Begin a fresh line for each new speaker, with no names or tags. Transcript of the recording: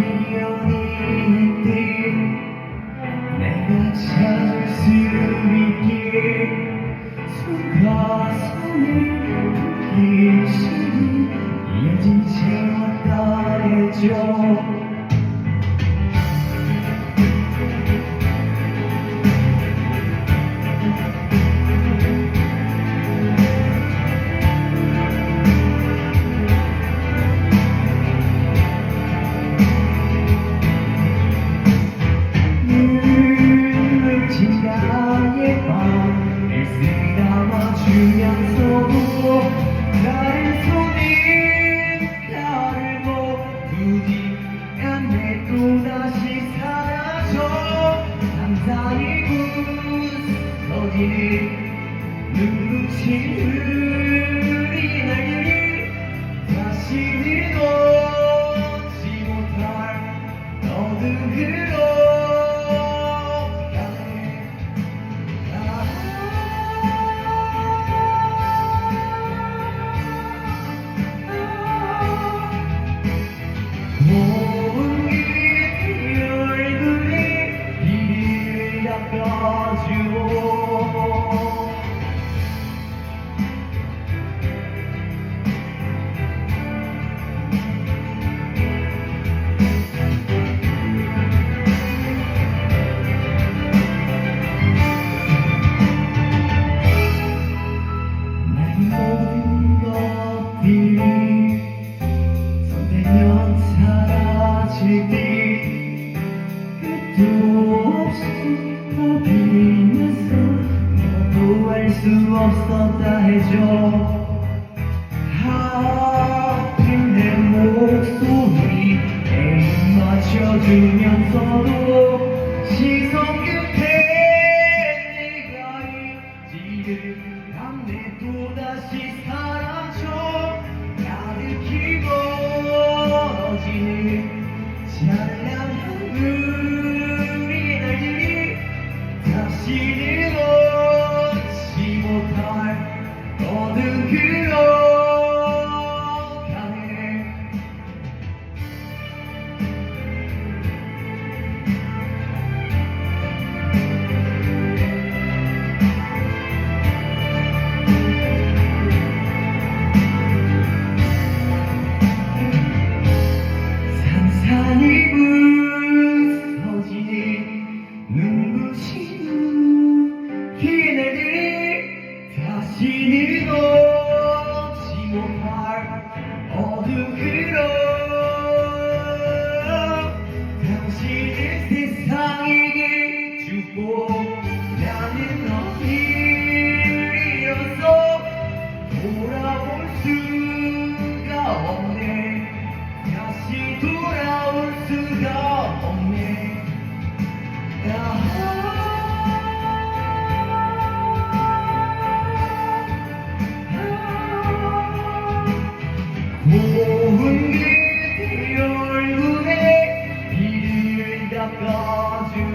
인연인들 내가 찾을 수 있길 손과 을 품기 싫은 이어진 채와 따해줘 어디 눈부신 수 없었다 해줘. 하필 내 목소리에 맞춰주면서도 Jesus. verdade